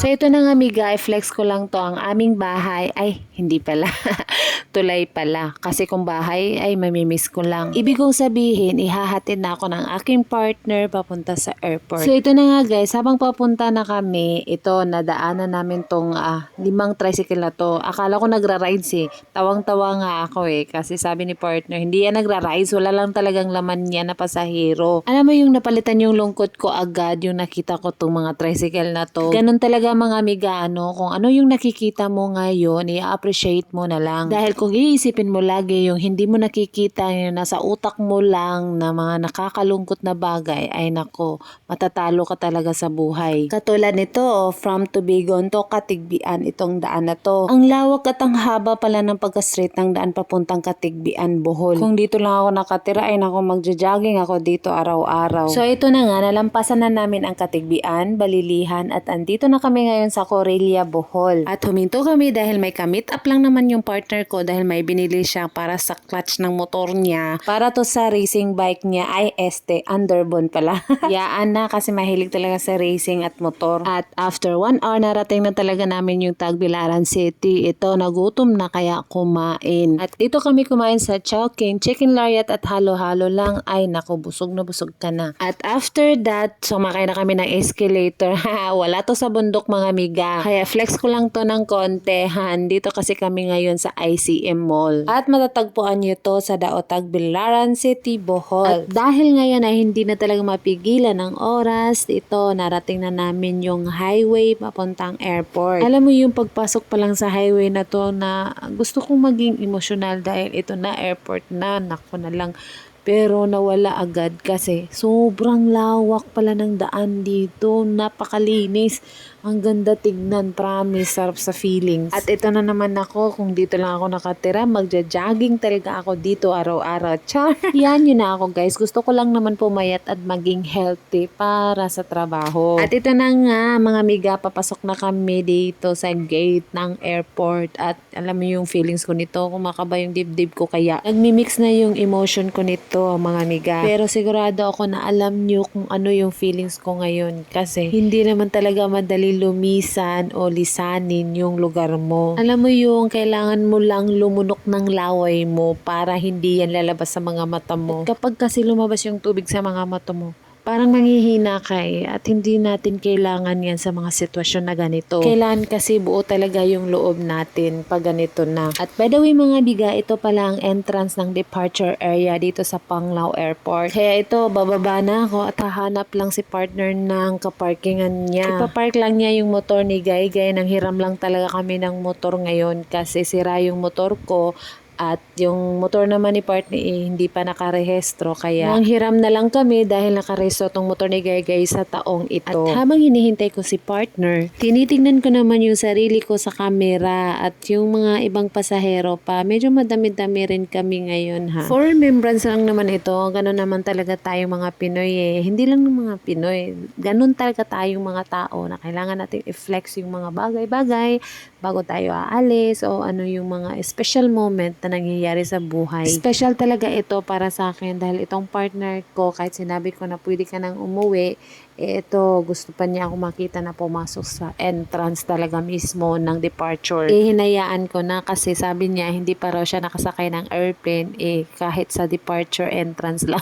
So ito na nga miga, i-flex ko lang to ang aming bahay. Ay, hindi pala. Tulay pala. Kasi kung bahay, ay mamimiss ko lang. Ibig kong sabihin, ihahatid na ako ng aking partner papunta sa airport. So ito na nga guys, habang papunta na kami, ito, nadaanan namin tong ah, limang tricycle na to. Akala ko nagra-ride si. Tawang-tawa nga ako eh. Kasi sabi ni partner, hindi yan nagra-ride. Wala lang talagang laman niya na pasahero. Alam mo yung napalitan yung lungkot ko agad yung nakita ko tong mga tricycle na to. Ganun talaga mga amiga, ano, kung ano yung nakikita mo ngayon, i-appreciate mo na lang. Dahil kung iisipin mo lagi yung hindi mo nakikita, yung nasa utak mo lang na mga nakakalungkot na bagay, ay nako, matatalo ka talaga sa buhay. Katulad nito, oh, from Tubigon to Katigbian, itong daan na to. Ang lawak at ang haba pala ng pagka-straight ng daan papuntang Katigbian, Bohol. Kung dito lang ako nakatira, ay nako, magja-jogging ako dito araw-araw. So ito na nga, nalampasan na namin ang Katigbian, Balilihan, at andito na kami ngayon sa Corelia, Bohol. At huminto kami dahil may kamit up lang naman yung partner ko dahil may binili siya para sa clutch ng motor niya. Para to sa racing bike niya ay este, underbone pala. Yaan na kasi mahilig talaga sa racing at motor. At after one hour, narating na talaga namin yung Tagbilaran City. Ito, nagutom na kaya kumain. At dito kami kumain sa Chowking, Chicken Lariat at halo-halo lang. Ay, naku, busog na busog ka na. At after that, sumakay na kami ng escalator. Wala to sa bundok mga miga. Kaya flex ko lang to ng konti. Ha, dito kasi kami ngayon sa ICM Mall. At matatagpuan nyo to sa Daotag, Bilaran City, Bohol. At dahil ngayon ay hindi na talaga mapigilan ng oras, ito narating na namin yung highway papuntang airport. Alam mo yung pagpasok pa lang sa highway na to na gusto kong maging emosyonal dahil ito na airport na, nako na lang. Pero nawala agad kasi sobrang lawak pala ng daan dito. Napakalinis. Ang ganda tignan, promise, sarap sa feelings. At ito na naman ako, kung dito lang ako nakatira, magja-jogging talaga ako dito araw-araw. Char! Yan yun na ako guys. Gusto ko lang naman pumayat at maging healthy para sa trabaho. At ito na nga, mga miga, papasok na kami dito sa gate ng airport. At alam mo yung feelings ko nito, kumakaba yung dibdib ko kaya nagmi-mix na yung emotion ko nito, mga miga. Pero sigurado ako na alam nyo kung ano yung feelings ko ngayon. Kasi hindi naman talaga madali lumisan o lisanin yung lugar mo. Alam mo yung kailangan mo lang lumunok ng laway mo para hindi yan lalabas sa mga mata mo. At kapag kasi lumabas yung tubig sa mga mata mo, parang manghihina ka eh at hindi natin kailangan yan sa mga sitwasyon na ganito. Kailangan kasi buo talaga yung loob natin pag ganito na. At by the way mga biga, ito pala ang entrance ng departure area dito sa Panglao Airport. Kaya ito, bababa na ako at hahanap lang si partner ng kaparkingan niya. Ipapark lang niya yung motor ni Gay Gay. Nang hiram lang talaga kami ng motor ngayon kasi sira yung motor ko at yung motor naman ni partner eh, hindi pa nakarehistro kaya ang hiram na lang kami dahil nakarehistro tong motor ni Gay sa taong ito. At habang hinihintay ko si partner, tinitingnan ko naman yung sarili ko sa camera at yung mga ibang pasahero pa. Medyo madami-dami rin kami ngayon ha. For remembrance lang naman ito, ganun naman talaga tayong mga Pinoy eh. Hindi lang ng mga Pinoy, ganun talaga tayong mga tao na kailangan natin i-flex yung mga bagay-bagay bago tayo aalis o ano yung mga special moment na nangyayari sa buhay. Special talaga ito para sa akin dahil itong partner ko, kahit sinabi ko na pwede ka nang umuwi, eh, ito gusto pa niya ako makita na pumasok sa entrance talaga mismo ng departure. Eh, hinayaan ko na kasi sabi niya hindi pa raw siya nakasakay ng airplane, eh kahit sa departure entrance lang.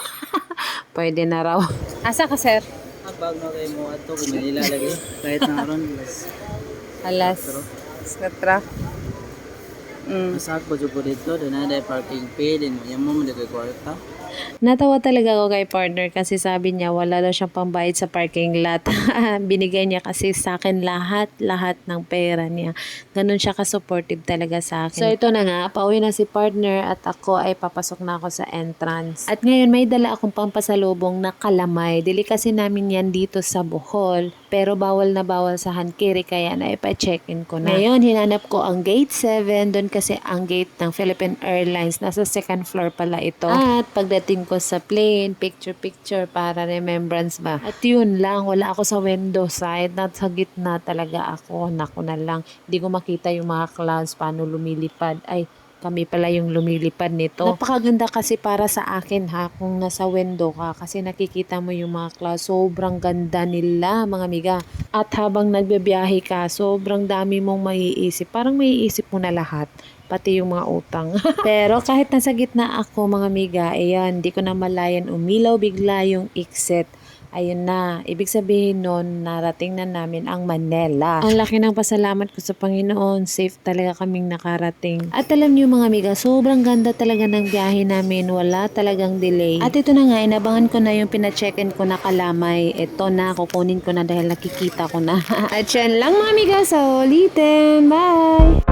Pwede na raw. Asa ka, sir? Ang bag na kayo mo ato kung nilalagay. Kahit na ron, mas Alas. Skatra. Mm. masak po dyan po dito. Doon na dahil parking fee. Din mo, yan mo mo dito kwarta. Natawa talaga ako kay partner kasi sabi niya wala daw siyang pambayad sa parking lot. Binigay niya kasi sa akin lahat, lahat ng pera niya. Ganun siya ka-supportive talaga sa akin. So ito na nga, pauwi na si partner at ako ay papasok na ako sa entrance. At ngayon may dala akong pampasalubong na kalamay. Dili kasi namin yan dito sa Bohol. Pero bawal na bawal sa Hankiri kaya na ipa-check-in ko na. Ngayon, hinanap ko ang gate 7. Doon kasi ang gate ng Philippine Airlines. Nasa second floor pala ito. At pagdating ko sa plane, picture-picture para remembrance ba. At yun lang, wala ako sa window side. Nasa gitna talaga ako. Naku na lang. Hindi ko makita yung mga clouds paano lumilipad. Ay, kami pala yung lumilipad nito. Napakaganda kasi para sa akin ha, kung nasa window ka kasi nakikita mo yung mga clouds. Sobrang ganda nila mga amiga. At habang nagbibiyahe ka, sobrang dami mong maiisip. Parang maiisip mo na lahat pati yung mga utang. Pero kahit nasa gitna ako mga amiga, ayan, di ko na malayan umilaw bigla yung exit. Ayun na, ibig sabihin nun, narating na namin ang Manila. Ang laki ng pasalamat ko sa Panginoon, safe talaga kaming nakarating. At alam niyo mga amiga, sobrang ganda talaga ng biyahe namin, wala talagang delay. At ito na nga, inabangan ko na yung pina-check-in ko na kalamay. Ito na, kukunin ko na dahil nakikita ko na. At yan lang mga amiga, sa ulitin. Bye!